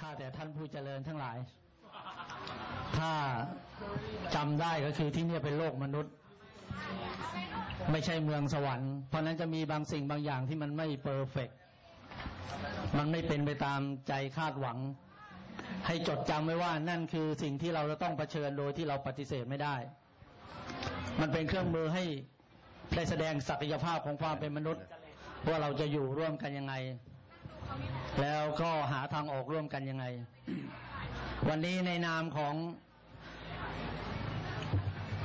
ข้าแต่ท่านผู้เจริญทั้งหลาย ถ้าจำได้ก็คือที่นี่เป็นโลกมนุษย์ ไม่ใช่เมืองสวรรค์ เพราะนั้นจะมีบางสิ่งบางอย่างที่มันไม่เพอร์เฟกมันไม่เป็นไปตามใจคาดหวัง ให้จดจำไว้ว่านั่นคือสิ่งที่เราจะต้องเผชิญโดยที่เราปฏิเสธไม่ได้ มันเป็นเครื่องมือให้ได้แสดงศักยภาพของความเป็นมนุษย์ ว่าเราจะอยู่ร่วมกันยังไง แล้วก็หาทางออกร่วมกันยังไง วันนี้ในนามของ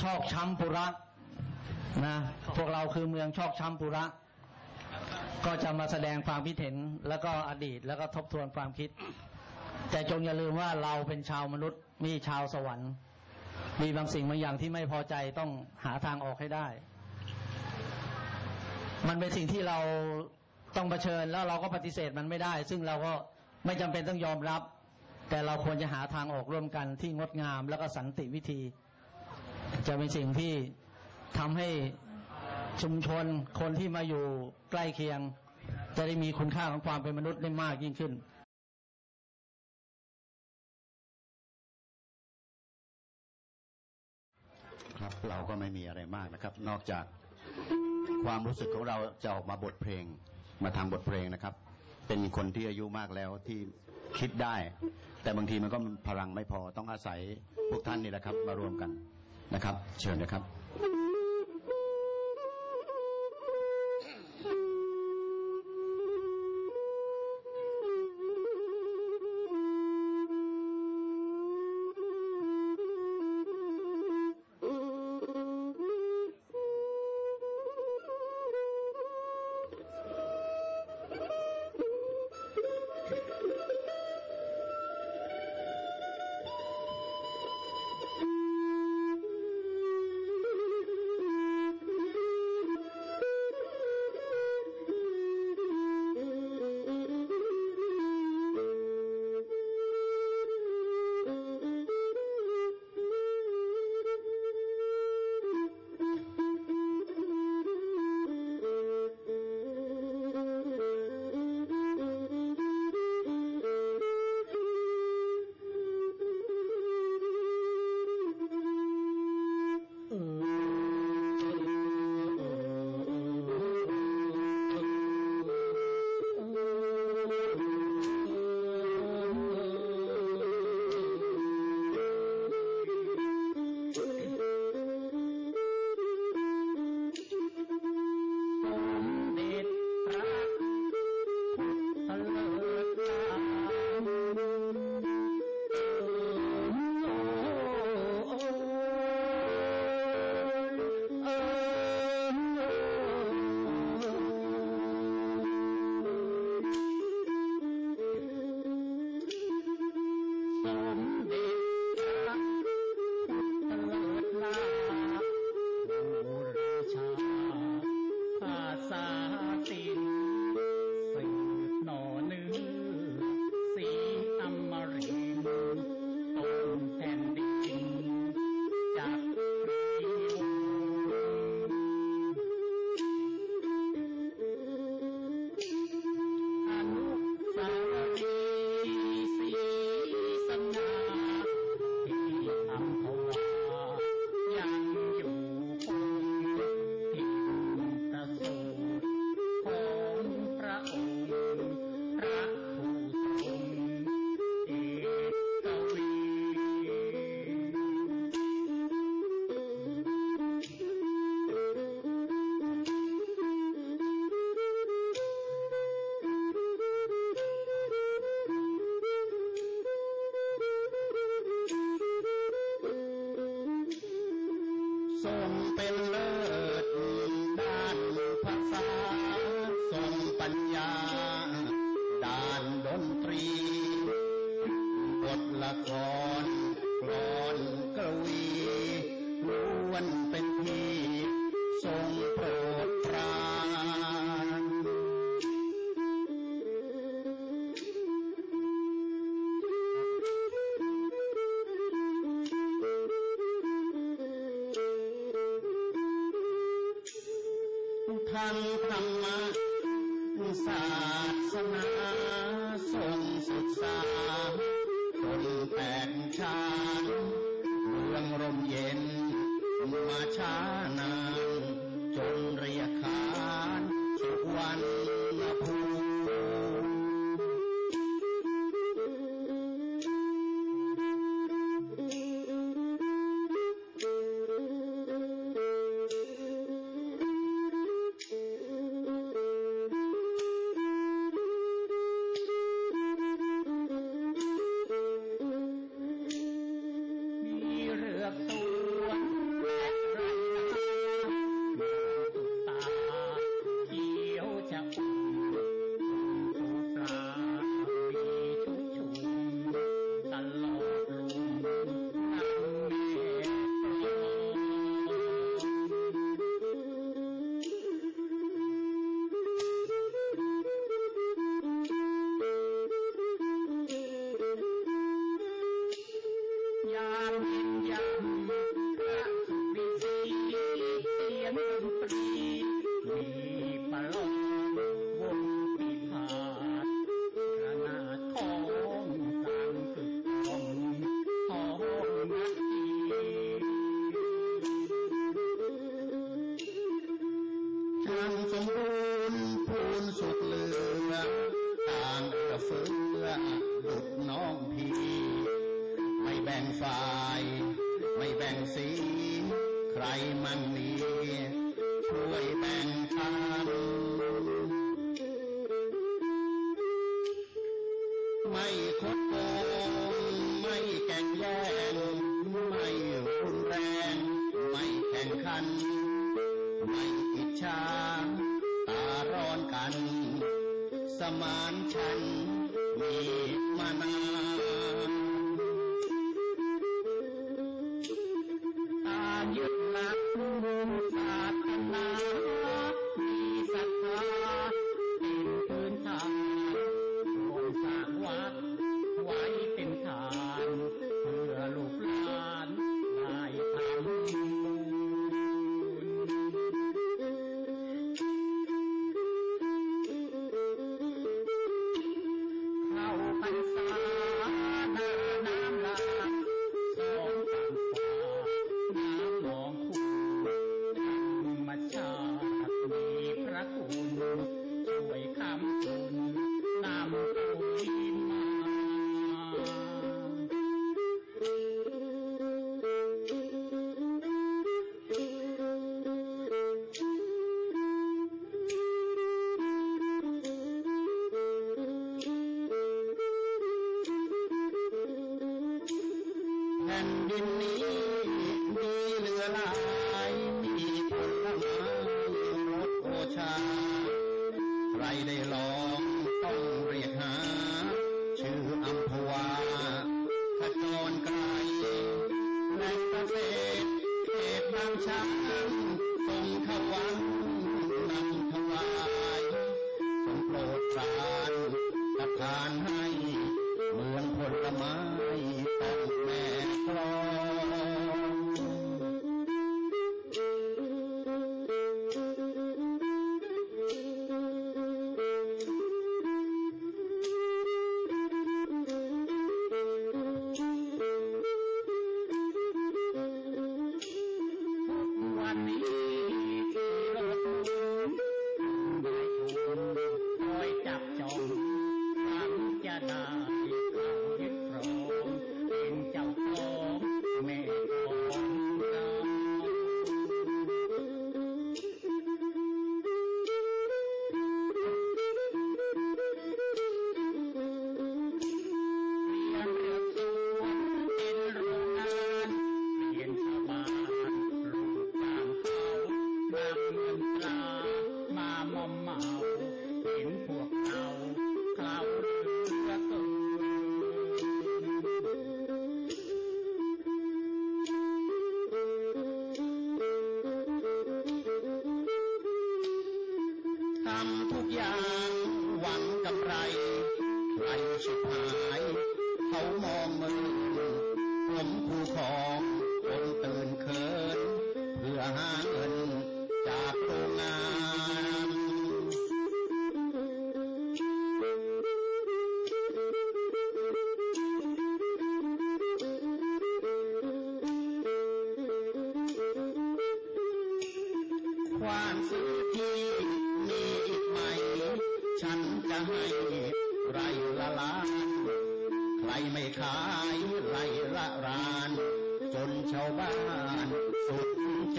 ชอกช้ำปุระนะ พวกเราคือเมืองชอกช้ำปุระ ก็จะมาแสดงความคิดเห็นแล้วก็อดีตแล้วก็ทบทวนความคิด แต่จงอย่าลืมว่าเราเป็นชาวมนุษย์ มีชาวสวรรค์ มีบางสิ่งบางอย่างที่ไม่พอใจต้องหาทางออกให้ได้ มันเป็นสิ่งที่เรา ต้องเผชิญแล้วเราก็ปฏิเสธมันไม่ได้ ซึ่งเราก็ไม่จำเป็นต้องยอมรับ แต่เราควรจะหาทางออกร่วมกันที่งดงามแล้วก็สันติวิธี จะเป็นสิ่งที่ทำให้ชุมชนคนที่มาอยู่ใกล้เคียง จะได้มีคุณค่าของความเป็นมนุษย์ได้มากยิ่งขึ้นครับเราก็ไม่มีอะไรมากนะครับ นอกจากความรู้สึกของเราจะออกมาบทเพลง มาทางบทเพลงนะครับ เป็นคนที่อายุมากแล้วที่คิดได้ แต่บางทีมันก็พลังไม่พอต้องอาศัยพวกท่านนี่แหละครับ มารวมกันนะครับ เชิญนะครับ ฟังธรรมะศาสนาทรงศึกษาคนแปดชาญเมืองร่มเย็นมาช้านา ไรมันมีช่วยแบ่งปันไม่คดโกงไม่แก่งแย่งไม่รุนแรง ไม่แข่งขัน ไม่อิจฉาตาร้อนกัน สมานฉันมี แผ่นดินนี้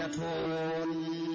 ด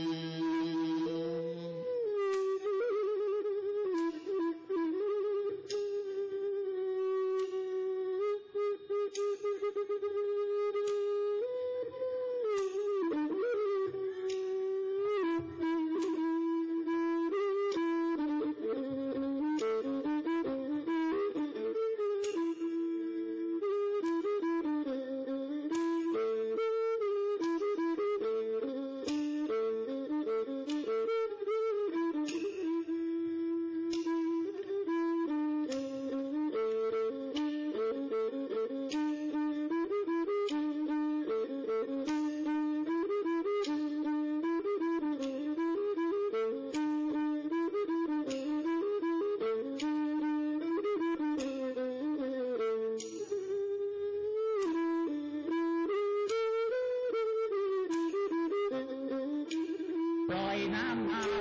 จ